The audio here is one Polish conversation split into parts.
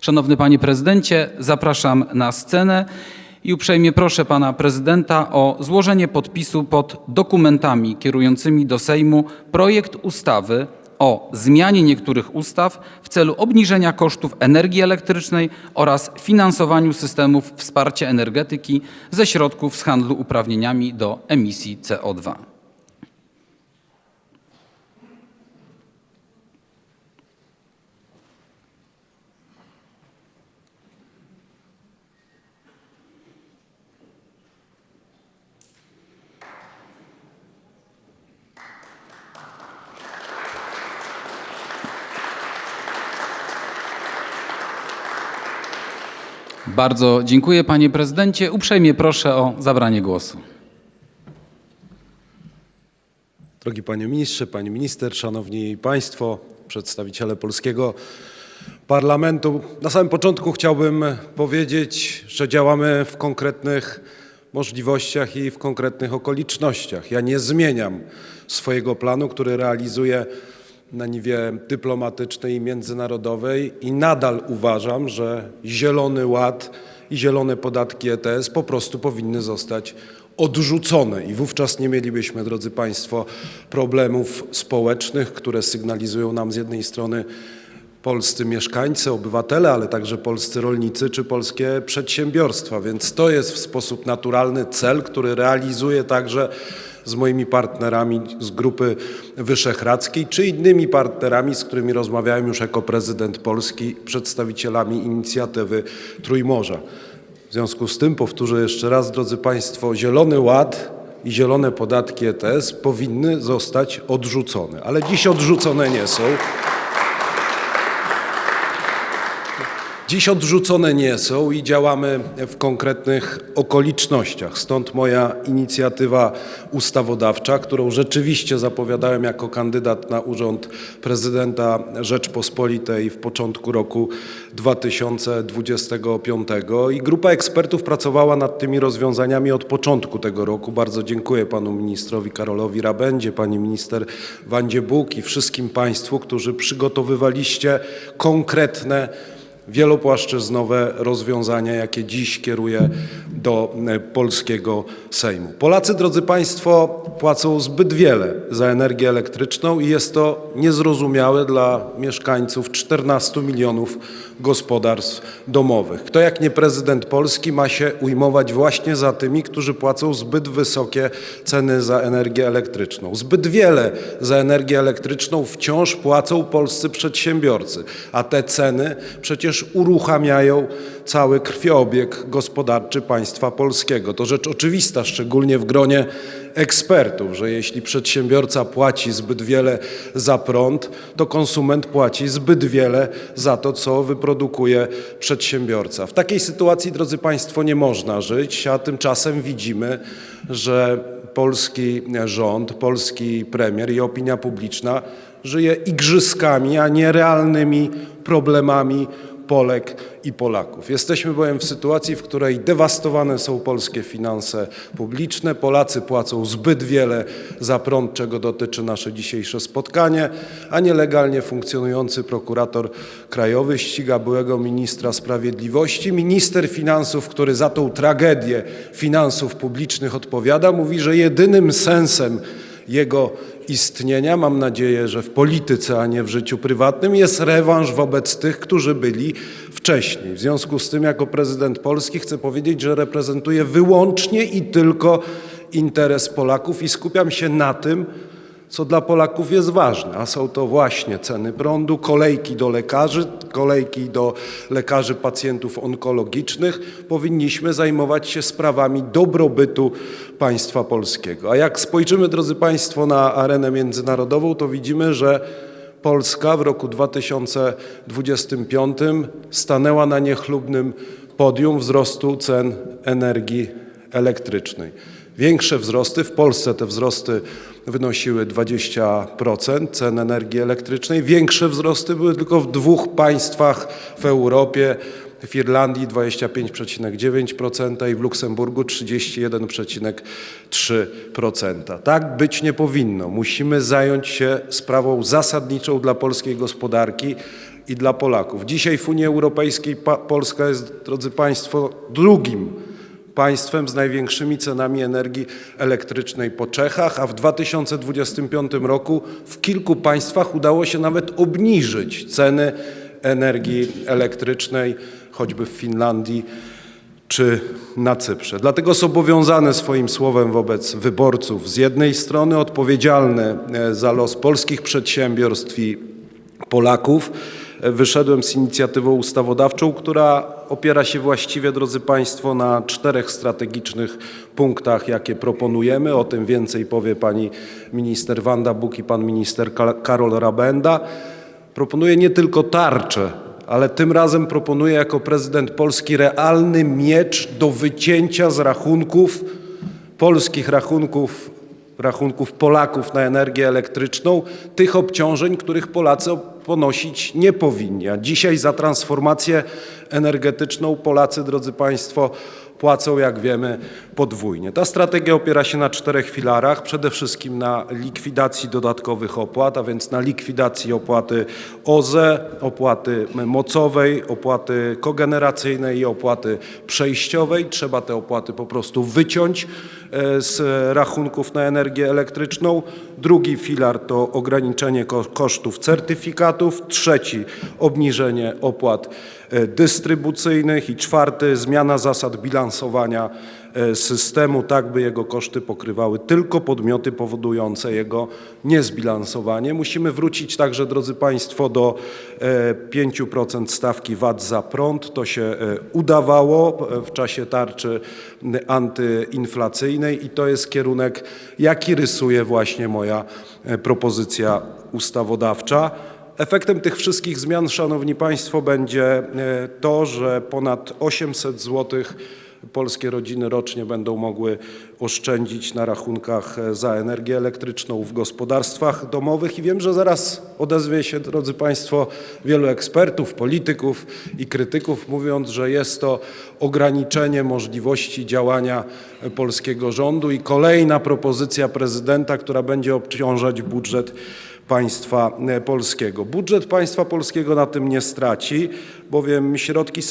Szanowny Panie Prezydencie, zapraszam na scenę i uprzejmie proszę Pana Prezydenta o złożenie podpisu pod dokumentami kierującymi do Sejmu projekt ustawy o zmianie niektórych ustaw w celu obniżenia kosztów energii elektrycznej oraz finansowaniu systemów wsparcia energetyki ze środków z handlu uprawnieniami do emisji CO2. Bardzo dziękuję Panie Prezydencie. Uprzejmie proszę o zabranie głosu. Drogi Panie Ministrze, Pani Minister, Szanowni Państwo, przedstawiciele polskiego parlamentu. Na samym początku chciałbym powiedzieć, że działamy w konkretnych możliwościach i w konkretnych okolicznościach. Ja nie zmieniam swojego planu, który realizuję na niwie dyplomatycznej i międzynarodowej i nadal uważam, że Zielony Ład i zielone podatki ETS po prostu powinny zostać odrzucone. I wówczas nie mielibyśmy, drodzy Państwo, problemów społecznych, które sygnalizują nam z jednej strony polscy mieszkańcy, obywatele, ale także polscy rolnicy czy polskie przedsiębiorstwa. Więc to jest w sposób naturalny cel, który realizuję także z moimi partnerami z Grupy Wyszehradzkiej czy innymi partnerami, z którymi rozmawiałem już jako prezydent Polski, przedstawicielami inicjatywy Trójmorza. W związku z tym powtórzę jeszcze raz, drodzy Państwo, Zielony Ład i zielone podatki ETS powinny zostać odrzucone, ale dziś odrzucone nie są. Dziś odrzucone nie są i działamy w konkretnych okolicznościach. Stąd moja inicjatywa ustawodawcza, którą rzeczywiście zapowiadałem jako kandydat na urząd prezydenta Rzeczpospolitej w początku roku 2025. I grupa ekspertów pracowała nad tymi rozwiązaniami od początku tego roku. Bardzo dziękuję panu ministrowi Karolowi Rabędzie, pani minister Wandzie Buk i wszystkim państwu, którzy przygotowywaliście konkretne wielopłaszczyznowe rozwiązania, jakie dziś kieruję do e, polskiego Sejmu. Polacy, drodzy Państwo, płacą zbyt wiele za energię elektryczną i jest to niezrozumiałe dla mieszkańców 14 milionów gospodarstw domowych. Kto jak nie prezydent Polski ma się ujmować właśnie za tymi, którzy płacą zbyt wysokie ceny za energię elektryczną. Zbyt wiele za energię elektryczną wciąż płacą polscy przedsiębiorcy, a te ceny przecież uruchamiają cały krwiobieg gospodarczy państwa polskiego. To rzecz oczywista, szczególnie w gronie ekspertów, że jeśli przedsiębiorca płaci zbyt wiele za prąd, to konsument płaci zbyt wiele za to, co wyprodukuje przedsiębiorca. W takiej sytuacji, drodzy Państwo, nie można żyć, a tymczasem widzimy, że polski rząd, polski premier i opinia publiczna żyje igrzyskami, a nie realnymi problemami Polek i Polaków. Jesteśmy bowiem w sytuacji, w której dewastowane są polskie finanse publiczne. Polacy płacą zbyt wiele za prąd, czego dotyczy nasze dzisiejsze spotkanie, a nielegalnie funkcjonujący prokurator krajowy ściga byłego ministra sprawiedliwości. Minister finansów, który za tą tragedię finansów publicznych odpowiada, mówi, że jedynym sensem jego istnienia, mam nadzieję, że w polityce, a nie w życiu prywatnym, jest rewanż wobec tych, którzy byli wcześniej. W związku z tym, jako prezydent Polski, chcę powiedzieć, że reprezentuję wyłącznie i tylko interes Polaków i skupiam się na tym, co dla Polaków jest ważne, a są to właśnie ceny prądu, kolejki do lekarzy, kolejki do lekarzy pacjentów onkologicznych. Powinniśmy zajmować się sprawami dobrobytu państwa polskiego. A jak spojrzymy, drodzy Państwo, na arenę międzynarodową, to widzimy, że Polska w roku 2025 stanęła na niechlubnym podium wzrostu cen energii elektrycznej. Większe wzrosty, w Polsce te wzrosty wynosiły 20% cen energii elektrycznej. Większe wzrosty były tylko w dwóch państwach w Europie, w Irlandii 25,9% i w Luksemburgu 31,3%. Tak być nie powinno. Musimy zająć się sprawą zasadniczą dla polskiej gospodarki i dla Polaków. Dzisiaj w Unii Europejskiej Polska jest, drodzy Państwo, drugim państwem z największymi cenami energii elektrycznej po Czechach, a w 2025 roku w kilku państwach udało się nawet obniżyć ceny energii elektrycznej, choćby w Finlandii czy na Cyprze. Dlatego zobowiązany swoim słowem wobec wyborców, z jednej strony odpowiedzialny e, za los polskich przedsiębiorstw i Polaków, wyszedłem z inicjatywą ustawodawczą, która opiera się właściwie, drodzy Państwo, na czterech strategicznych punktach, jakie proponujemy. O tym więcej powie pani minister Wanda Buk i pan minister Ka- Karol Rabenda. Proponuję nie tylko tarczę, ale tym razem proponuję jako prezydent Polski realny miecz do wycięcia z rachunków, polskich rachunków, rachunków Polaków na energię elektryczną, tych obciążeń, których Polacy ponosić nie powinni. A dzisiaj za transformację energetyczną Polacy, drodzy Państwo, płacą, jak wiemy, podwójnie. Ta strategia opiera się na czterech filarach. Przede wszystkim na likwidacji dodatkowych opłat, a więc na likwidacji opłaty OZE, opłaty mocowej, opłaty kogeneracyjnej i opłaty przejściowej. Trzeba te opłaty po prostu wyciąć e, z rachunków na energię elektryczną. Drugi filar to ograniczenie ko- kosztów certyfikatów. Trzeci obniżenie opłat e, dystrybucyjnych i czwarty zmiana zasad bilansowania e, systemu, tak by jego koszty pokrywały tylko podmioty powodujące jego niezbilansowanie. Musimy wrócić także, drodzy Państwo, do e, 5% stawki VAT za prąd. To się e, udawało e, w czasie tarczy antyinflacyjnej i to jest kierunek, jaki rysuje właśnie moja e, propozycja ustawodawcza. Efektem tych wszystkich zmian, Szanowni Państwo, będzie e, to, że ponad 800 zł polskie rodziny rocznie będą mogły oszczędzić na rachunkach e, za energię elektryczną w gospodarstwach domowych. I wiem, że zaraz odezwie się, drodzy Państwo, wielu ekspertów, polityków i krytyków, mówiąc, że jest to ograniczenie możliwości działania polskiego rządu. I kolejna propozycja prezydenta, która będzie obciążać budżet państwa e, polskiego. Budżet państwa polskiego na tym nie straci, bowiem środki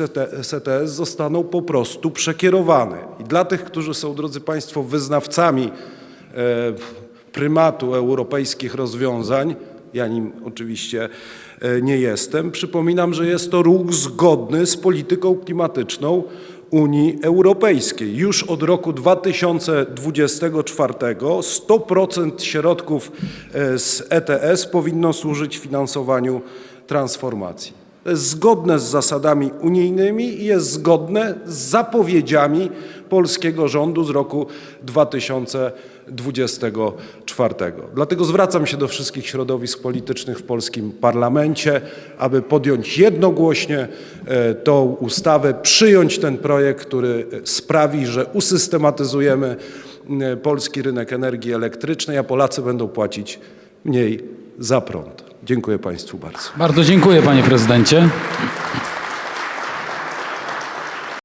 STS zostaną po prostu przekierowane. I dla tych, którzy są, drodzy Państwo, wyznawcami e, prymatu europejskich rozwiązań, ja nim oczywiście e, nie jestem, przypominam, że jest to ruch zgodny z polityką klimatyczną Unii Europejskiej. Już od roku 2024 100% środków e, z ETS powinno służyć finansowaniu transformacji. To jest zgodne z zasadami unijnymi i jest zgodne z zapowiedziami polskiego rządu z roku 2024. Dlatego zwracam się do wszystkich środowisk politycznych w polskim parlamencie, aby podjąć jednogłośnie e, tą ustawę, przyjąć ten projekt, który sprawi, że usystematyzujemy e, polski rynek energii elektrycznej, a Polacy będą płacić mniej za prąd. Dziękuję Państwu bardzo. Bardzo dziękuję, panie prezydencie.